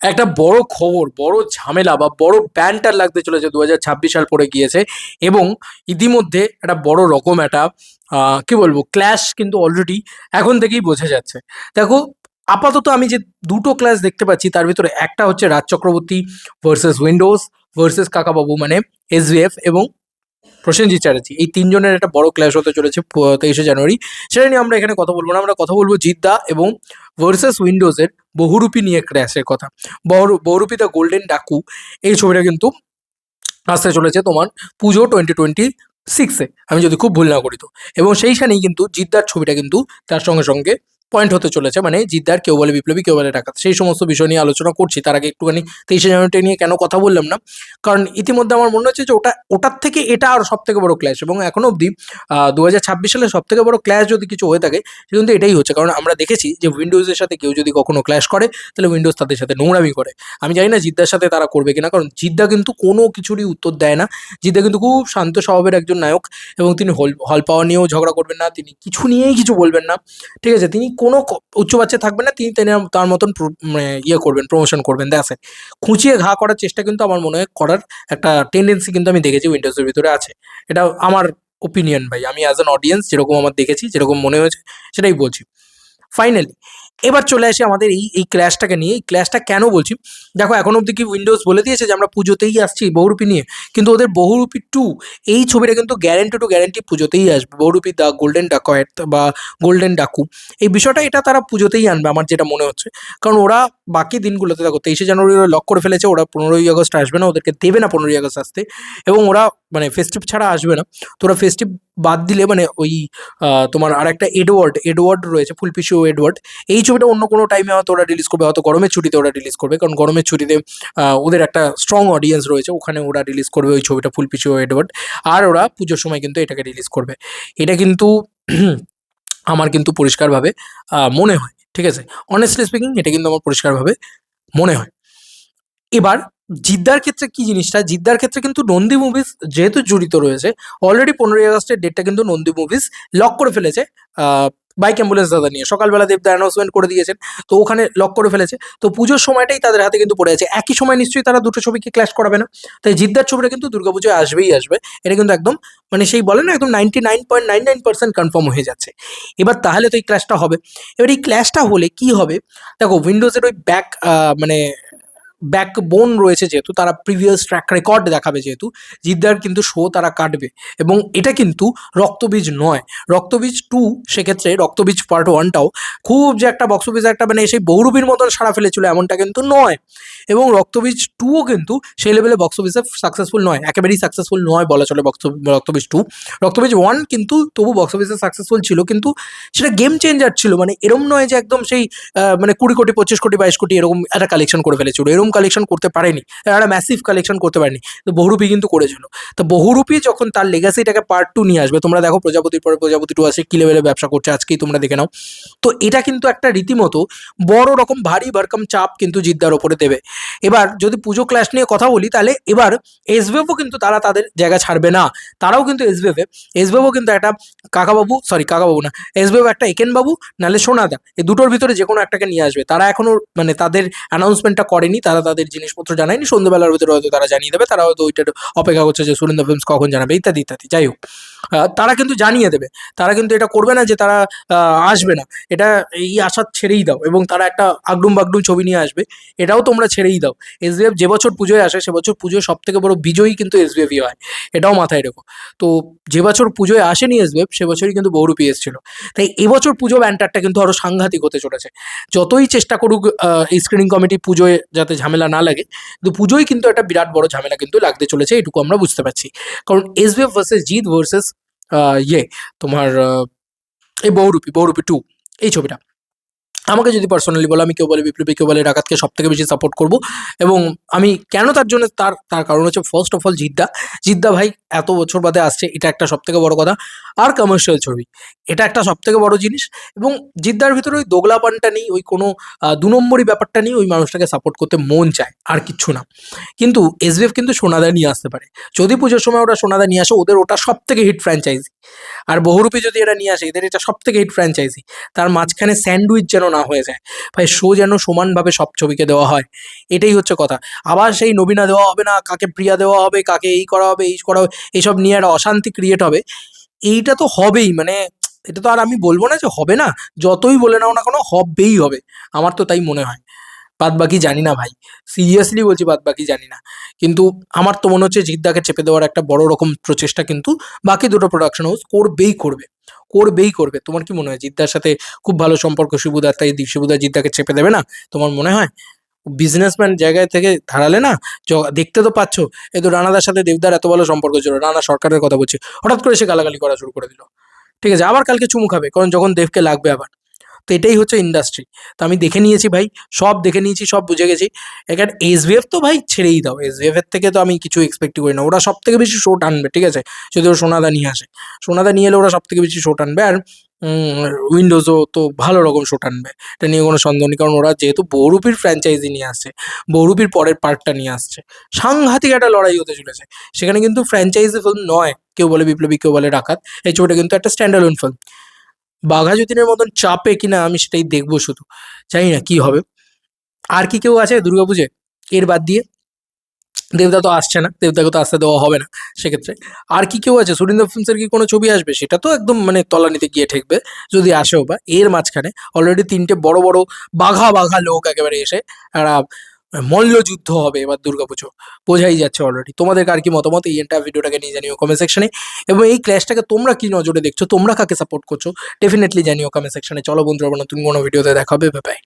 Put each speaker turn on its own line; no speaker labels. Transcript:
একটা বড় খবর, বড় ঝামেলা বা বড় ব্যান্টার লাগতে চলেছে দু হাজার ছাব্বিশ সাল পরে গিয়েছে এবং ইতিমধ্যে একটা বড় রকম একটা কি বলব ক্ল্যাশ কিন্তু অলরেডি এখন থেকেই বোঝা যাচ্ছে। দেখো, আপাতত আমি যে দুটো ক্লাস দেখতে পাচ্ছি, তার ভিতরে একটা হচ্ছে Raj Chakraborty versus windows versus Kakababu মানে এসভিএফ এবং প্রসেনজিৎ চ্যাটার্জি। এই তিনজনের একটা বড় ক্লাস হতে চলেছে তেইশে জানুয়ারি। সেটা নিয়ে আমরা এখানে কথা বলব না। আমরা কথা বলব জিদ্দা এবং ভার্সেস উইন্ডোজের বহুরূপী নিয়ে ক্র্যাশের কথা। বহু- বহুরূপী দ্য গোল্ডেন ডাকু। এই ছবিটা কিন্তু আসতে চলেছে তোমার পুজো টোয়েন্টি টোয়েন্টি সিক্সে আমি যদি খুব ভুল না করি তো। এবং সেইখানেই কিন্তু জিদ্দার ছবিটা কিন্তু তার সঙ্গে সঙ্গে পয়েন্ট হতে চলেছে মানে জিদ্দার কেউ বলে বিপ্লবী, কেউ বলে ডাকাত। সেই সমস্ত বিষয় নিয়ে আলোচনা করছি, তার আগে একটুখানি তেইশে জানুয়ারিটা নিয়ে কেন কথা বললাম না। কারণ ইতিমধ্যে আমার মনে হচ্ছে যে ওটা, ওটার থেকে এটা আর সব থেকে বড় ক্ল্যাশ এবং এখনও অবধি দু হাজার ছাব্বিশ সালে সব থেকে বড় ক্ল্যাশ যদি কিছু হয়ে থাকে কিন্তু এটাই হচ্ছে। কারণ আমরা দেখেছি যে উইন্ডোজের সাথে কেউ যদি কখনো ক্ল্যাশ করে, তাহলে উইন্ডোজ তাদের সাথে নোংরামি করে। আমি জানি না জিদ্দার সাথে তারা করবে কিনা, কারণ জিদ্দা কিন্তু কোনো কিছুরই উত্তর দেয় না। জিদ্দা কিন্তু খুব শান্ত স্বভাবের একজন নায়ক এবং তিনি হল হল পাওয়ার নিয়েও ঝগড়া করবেন না, তিনি কিছু নিয়েই কিছু বলবেন না। ঠিক আছে, তিনি কোনো উচ্চ বাচ্চা থাকবে না, তিনি তিনি, তার মতন মানে ইয়ে করবেন প্রমোশন করবেন দেখ খুঁচিয়ে ঘা করার চেষ্টা কিন্তু আমার মনে হয় করার একটা টেন্ডেন্সি কিন্তু আমি দেখেছি উইন্ডোজের ভিতরে আছে। এটা আমার ওপিনিয়ন ভাই, আমি অ্যাজ অ্যান অডিয়েন্স যেরকম আমার দেখেছি, যেরকম মনে হয়েছে, সেটাই বলছি। ফাইনালি এবার চলে আসি আমাদের এই এই ক্ল্যাশটাকে নিয়ে। এই ক্ল্যাশটা কেন বলছি? দেখো, এখন অবধি কি উইন্ডোজ বলে দিয়েছে যে, আমরা পুজোতেই আসছি বহুরূপী নিয়ে। কিন্তু ওদের বহুরূপী টু এই ছবিটা কিন্তু গ্যারেন্টি টু গ্যারেন্টি পুজোতেই আসবে। বহুরূপী দা গোল্ডেন ডাকয়েট বা গোল্ডেন ডাকু এই বিষয়টা এটা তারা পুজোতেই আনবে, আমার যেটা মনে হচ্ছে। কারণ ওরা বাকি দিনগুলোতে দেখো তেইশে জানুয়ারি ওরা লক করে ফেলেছে, ওরা পনেরোই আগস্ট আসবে না, ওদেরকে দেবে না পনেরোই আগস্ট আসতে। এবং ওরা মানে ফেস্টিভ ছাড়া আসবে না। তো ওরা ফেস্টিভ বাদ দিলে মানে ওই তোমার আর একটা এডওয়ার্ড এডওয়ার্ড রয়েছে, ফুলপিসি ও এডওয়ার্ড এই ছবিটা অন্য কোনো টাইমে হয়তো ওরা রিলিজ করবে, হয়তো গরমের ছুটিতে ওরা রিলিজ করবে। কারণ গরমের ছুটিতে ওদের একটা স্ট্রং অডিয়েন্স রয়েছে, ওখানে ওরা রিলিজ করবে ওই ছবিটা ফুলপিসি ও এডওয়ার্ড আর ওরা পুজোর সময় কিন্তু এটাকে রিলিজ করবে। এটা কিন্তু আমার কিন্তু পরিষ্কারভাবে মনে হয়। ঠিক আছে? অনেস্টলি স্পিকিং এটা কিন্তু আমার পরিষ্কারভাবে মনে হয়। এবার, জিদ্দার ক্ষেত্রে কি জিনিসটা? জিদ্দার ক্ষেত্রে কিন্তু নন্দী মুভিজ যেহেতু জড়িত রয়েছে অলরেডি পনেরোই আগস্টের ডেটটা কিন্তু নন্দী মুভিজ লক করে ফেলেছে। বাইক অ্যাম্বুলেন্স দাদা নিয়ে। সকালবেলা দেবদা অ্যানাউন্সমেন্ট করে দিয়েছেন, তো ওখানে লক করে ফেলেছে। তো পুজোর সময়টাই তাদের হাতে কিন্তু পড়ে আছে। একই সময় নিশ্চয়ই তারা দুটো ছবিকে ক্ল্যাশ করাবে না। তাই জিদ্দার ছবিটা কিন্তু দুর্গাপুজোয় আসবেই আসবে। এটা কিন্তু একদম মানে সেই বলে না, একদম ninety nine point nine nine percent confirm হয়ে যাচ্ছে। এবার তাহলে তো এই ক্ল্যাশটা হবে। এবার এই ক্ল্যাশটা হলে কি হবে? দেখো উইন্ডোজের ওই ব্যাক মানে ব্যাকবোন রয়েছে যেহেতু, তারা প্রিভিয়াস ট্র্যাক রেকর্ড দেখাবে যেহেতু, জিদ্দার কিন্তু শো তারা কাটবে। এবং এটা কিন্তু রক্তবীজ নয়। রক্তবীজ টু সেক্ষেত্রে রক্তবীজ পার্ট ওয়ানটাও খুব যে একটা বক্স অফিসে একটা মানে সেই বহুরূপীর মতন সারা ফেলেছিল এমনটা কিন্তু নয়। এবং রক্তবীজ টুও কিন্তু সেই লেভেলে বক্স অফিসে সাকসেসফুল নয়। একেবারেই সাকসেসফুল নয় বলা চলে box Raktabeej two Raktabeej one কিন্তু তবু বক্স অফিসে সাকসেসফুল ছিল, কিন্তু সেটা গেম চেঞ্জার ছিল। মানে এরম নয় যে একদম সেই মানে কুড়ি কোটি, পঁচিশ কোটি, বাইশ কোটি এরকম একটা কালেকশন করে ফেলেছিল। এরকম কালেকশন করতে পারেনি। একটা ম্যাসিভ কালেকশন করতে পারেনি। তো বহুরূপী কিন্তু করেছিল। তো বহুরূপী যখন তার লেগাসিটাকে পার্ট টু নিয়ে আসবে, তোমরা দেখো প্রজাপতির পরে প্রজাপতি টু আসে, কি লেভেলে ব্যবসা করছে আজকেই তোমরা দেখে নাও। তো এটা কিন্তু একটা রীতিমতো বড় রকম ভারী ভরকম চাপ কিন্তু জিদ্দার ওপরে দেবে। এবার যদি পুজো ক্লাস নিয়ে কথা বলি, তাহলে এবার এসবেফও কিন্তু তারা তাদের জায়গা ছাড়বে না। তারাও কিন্তু এসবেফে এসবেফও কিন্তু একটা কাকাবাবু সরি কাকাবাবু না এসবেফ একটা একেনবাবু, নাহলে সোনাদা, এই দুটোর ভিতরে যে কোনো একটাকে নিয়ে আসবে। তারা এখনও মানে তাদের অ্যানাউন্সমেন্টটা করেনি, তারা তাদের জিনিসপত্র জানায়নি, সন্ধ্যেবেলার ভিতরে হয়তো তারা জানিয়ে দেবে, তারা হয়তো ওইটার অপেক্ষা করছে যে সুরেন্দ্র ফিল্মস কখন জানাবে, ইত্যাদি ইত্যাদি, যাই হোক। তারা কিন্তু জানিয়ে দেবে, তারা কিন্তু এটা করবে না যে তারা আসবে না। এটা এই আশা ছেড়েই দাও এবং তারা একটা আগডুম বাগডুম ছবি নিয়ে আসবে, এটাও তোমরা ছেড়েই দাও। এসবিএফ যে বছর পুজোয় আসে, সে বছর পুজোয় সব থেকে বড় বিজয়ী কিন্তু এস এসবিএফই হয়, এটাও মাথায় রেখো। তো যে বছর পুজোয় আসেনি এস এসবিএফ সে বছরই কিন্তু বহুরূপী এসেছিল। তাই এবছর পুজো ব্যান্টারটা কিন্তু আরও সাংঘাতিক হতে চলেছে। যতই চেষ্টা করুক স্ক্রিনিং কমিটি পুজোয় যাতে ঝামেলা না লাগে, কিন্তু পুজোয় কিন্তু একটা বিরাট বড় ঝামেলা কিন্তু লাগতে চলেছে, এটুকু আমরা বুঝতে পারছি। কারণ S SVF versus Jeet versus ইয়ে তোমার এই বহুরূপী বহুরূপী টু এই ছবিটা। আমাকে যদি পার্সোনালি বলো, আমি কেউ বলে বিপ্লবী, কেউ বলে ডাকাতকে সব থেকে বেশি সাপোর্ট করব, এবং আমি কেন তার জন্য, তার তার কারণ হচ্ছে ফার্স্ট অফ অল জিদ্দা জিদ্দা ভাই, এত বছর বাদে আসছে, এটা একটা সব থেকে বড় কথা। আর কমার্শিয়াল ছবি। এটা একটা সব থেকে বড় জিনিস এবং জিদ্দার ভিতরে ওই দোগলাপানটা নেই, ওই কোনো দু নম্বরই ব্যাপারটা নেই, ওই মানুষটাকে সাপোর্ট করতে মন চায়, আর কিচ্ছু না। কিন্তু এসবিএফ কিন্তু সোনাদা নিয়ে আসতে পারে। যদি পুজোর সময় ওরা সোনাদা নিয়ে আসে, ওদের ওটা সব থেকে হিট ফ্র্যাঞ্চাইজি আর বহুরূপী যদি এরা নিয়ে আসে, এদের এটা সব থেকে হিট ফ্র্যাঞ্চাইজি তার মাঝখানে স্যান্ডউইচ যেন না হয়ে যায়, ভাই শো যেন সমানভাবে সব ছবিকে দেওয়া হয়, এটাই হচ্ছে কথা। আবার সেই নবীনা দেওয়া হবে না, কাকে প্রিয়া দেওয়া হবে, কাকে এই করা হবে, এই করা হবে এইসব নিয়ে একটা অশান্তি ক্রিয়েট হবে। এইটা তো হবেই মানে এটা তো আর আমি বলব না যে হবে না, যতই বলে নাও না কোনো হবেই হবে, আমার তো তাই মনে হয়। বাদ বাকি জানি না ভাই সিরিয়াসলি বলছি বাদ বাকি জানি না, কিন্তু আমার তো মনে হচ্ছে জিদ্দাকে চেপে দেওয়ার একটা বড় রকম প্রচেষ্টা কিন্তু বাকি দুটো প্রোডাকশন হাউস করবেই করবে করবেই করবে। তোমার কি মনে হয়, জিদ্দার সাথে খুব ভালো সম্পর্ক শিবুদার তাই দি- শিবুদা জিদ্দাকে চেপে দেবে না? তোমার মনে হয়? বিজনেসম্যান জায়গায় থেকে ধারালে না দেখতে তো পাচ্ছ এ তো রানাদার সাথে দেবদার এত ভালো সম্পর্ক ছিল, রানা সরকারের কথা বলছে, হঠাৎ করে সে গালাগালি করা শুরু করে দিল। ঠিক আছে, আবার কালকে চুমু খাবে, কারণ যখন দেবকে লাগবে আবার। তো এটাই হচ্ছে ইন্ডাস্ট্রি তো আমি দেখে নিয়েছি ভাই, সব দেখে নিয়েছি, সব বুঝে গেছি। এখানে এসবিএফ তো ভাই ছেড়েই দাও। এসবিএফ এর থেকে তো আমি কিছু এক্সপেক্ট করি না। ওরা সব থেকে বেশি শো টানবে, ঠিক আছে? যদি ওরা সোনাদা নিয়ে আসে। সোনাদা নিয়ে এলে ওরা সব থেকে বেশি শো টানবে। আর উইন্ডোজও তো ভালো রকম শো টানবে। এটা নিয়ে কোনো সন্দেহ নেই। কারণ ওরা যেহেতু বহুরূপীর ফ্র্যাঞ্চাইজি নিয়ে আসছে বহুরূপীর পরের পার্টটা নিয়ে আসছে। সাংঘাতিক একটা লড়াই হতে চলেছে। সেখানে কিন্তু ফ্র্যাঞ্চাইজি ফিল্ম নয়। কেউ বলে বিপ্লবী, কেউ বলে ডাকাত। এই ছবিটা কিন্তু একটা স্ট্যান্ডার্ড ফিল্ম বাঘা যতীনের মতন চাপে কিনা আমি সেটাই দেখব শুধু। জানি না কি হবে। আর কি কেউ আছে দুর্গাপুজো এর বাদ দিয়ে দেবদা তো আসছে না দেবদাকে তো আসতে দেওয়া হবে না সেক্ষেত্রে। আর কি কেউ আছে? সুরিন্দর ফিল্মসের কি কোনো ছবি আসবে? সেটা তো একদম মানে তলানিতে গিয়ে ঠেকবে, যদি আসেও বা। এর মাঝখানে অলরেডি তিনটে বড় বড় বাঘা বাঘা লোক একেবারে এসে একটা মল্লযুদ্ধ হবে এবার দুর্গাপুজো। বোঝাই যাচ্ছে অলরেডি তোমাদের কার কি মতামত? এই এন্টার ভিডিওটাকে নিয়ে জানিও কমেন্ট সেকশনে এবং এই ক্ল্যাশটাকে তোমরা কি নজরে দেখছ? তোমরা কাকে সাপোর্ট করছ? ডেফিনেটলি জানিও কমেন্ট সেকশনে চলো বন্ধুরা নতুন কোনো ভিডিওতে দেখা হবে। বাই